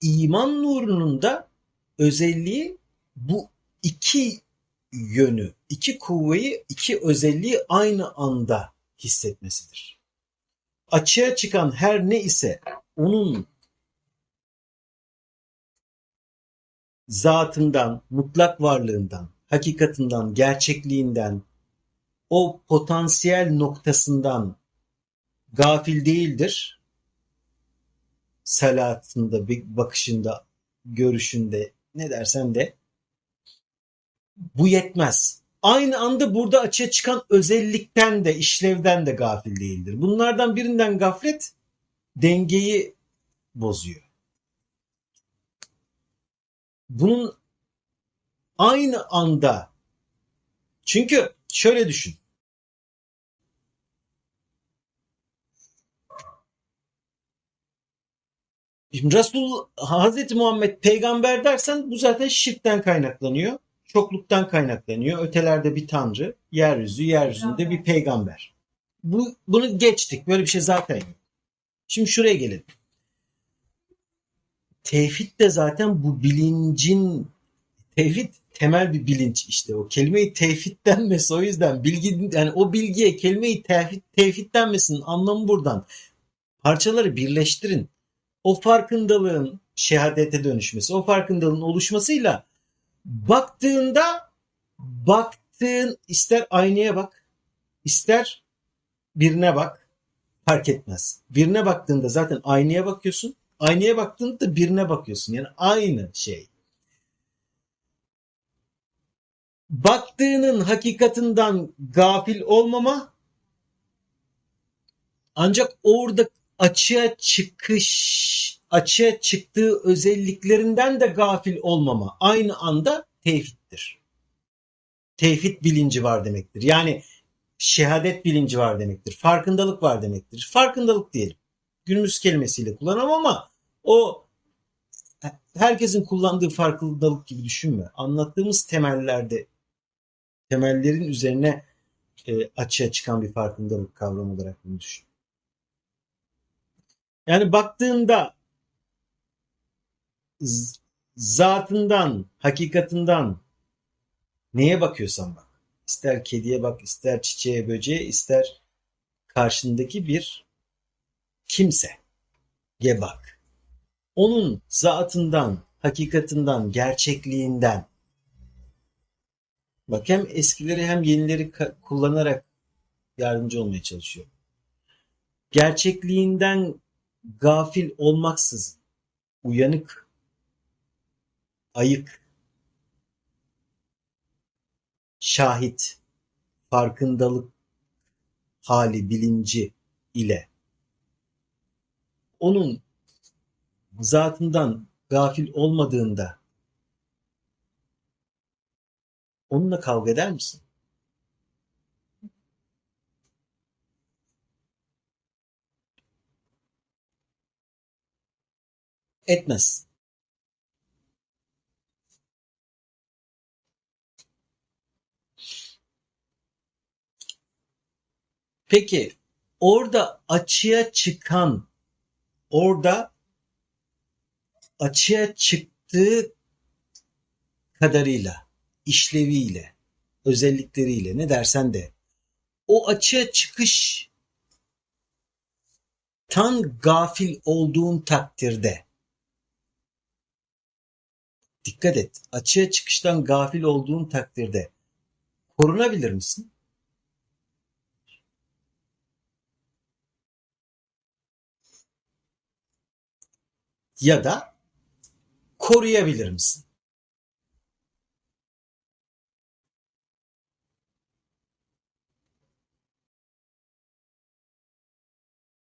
iman nurunun da özelliği bu iki yönü, iki kuvveyi, iki özelliği aynı anda hissetmesidir. Açığa çıkan her ne ise onun zatından, mutlak varlığından, hakikatinden, gerçekliğinden, o potansiyel noktasından gafil değildir. Salatında, bakışında, görüşünde, ne dersen de bu yetmez. Aynı anda burada açığa çıkan özellikten de, işlevden de gafil değildir. Bunlardan birinden gaflet dengeyi bozuyor. Bunun aynı anda çünkü şöyle düşün. Şimdi Resul Hazreti Muhammed peygamber dersen bu zaten şirkten kaynaklanıyor. Çokluktan kaynaklanıyor. Ötelerde bir tanrı, yeryüzü, yeryüzünde bir peygamber. Bu, bunu geçtik. Böyle bir şey zaten yok. Şimdi şuraya gelelim. Tevhid de zaten bu bilincin tevhid temel bir bilinç işte o kelimeyi tevhid denmesi o yüzden bilgi yani o bilgiye kelimeyi tevhid, tevhid denmesinin anlamı buradan parçaları birleştirin o farkındalığın şehadete dönüşmesi o farkındalığın oluşmasıyla baktığında baktığın ister aynaya bak ister birine bak fark etmez. Birine baktığında zaten aynaya bakıyorsun aynaya baktığında da birine bakıyorsun. Yani aynı şey. Baktığının hakikatinden gafil olmama ancak orada açığa çıkış, açığa çıktığı özelliklerinden de gafil olmama aynı anda tevhiddir. Tevhid bilinci var demektir. Yani şehadet bilinci var demektir. Farkındalık var demektir. Farkındalık diyelim. Günümüz kelimesiyle kullanamam ama o herkesin kullandığı farkındalık gibi düşünme. Anlattığımız temellerde temellerin üzerine e, açığa çıkan bir farkındalık kavramı olarak bunu düşün. Yani baktığında zatından, hakikatinden neye bakıyorsan bak. İster kediye bak, ister çiçeğe, böceğe, ister karşındaki bir kimse. Ge bak. Onun zatından, hakikatinden, gerçekliğinden Bak hem eskileri hem yenileri kullanarak yardımcı olmaya çalışıyor. Gerçekliğinden gafil olmaksızın uyanık, ayık, şahit, farkındalık hali, bilinci ile onun zatından gafil olmadığında Onunla kavga eder misin? Etmez. Peki orada açığa çıkan orada açığa çıktığı kadarıyla işleviyle, özellikleriyle ne dersen de o açığa çıkış tan gafil olduğun takdirde dikkat et açığa çıkıştan gafil olduğun takdirde korunabilir misin? Ya da koruyabilir misin?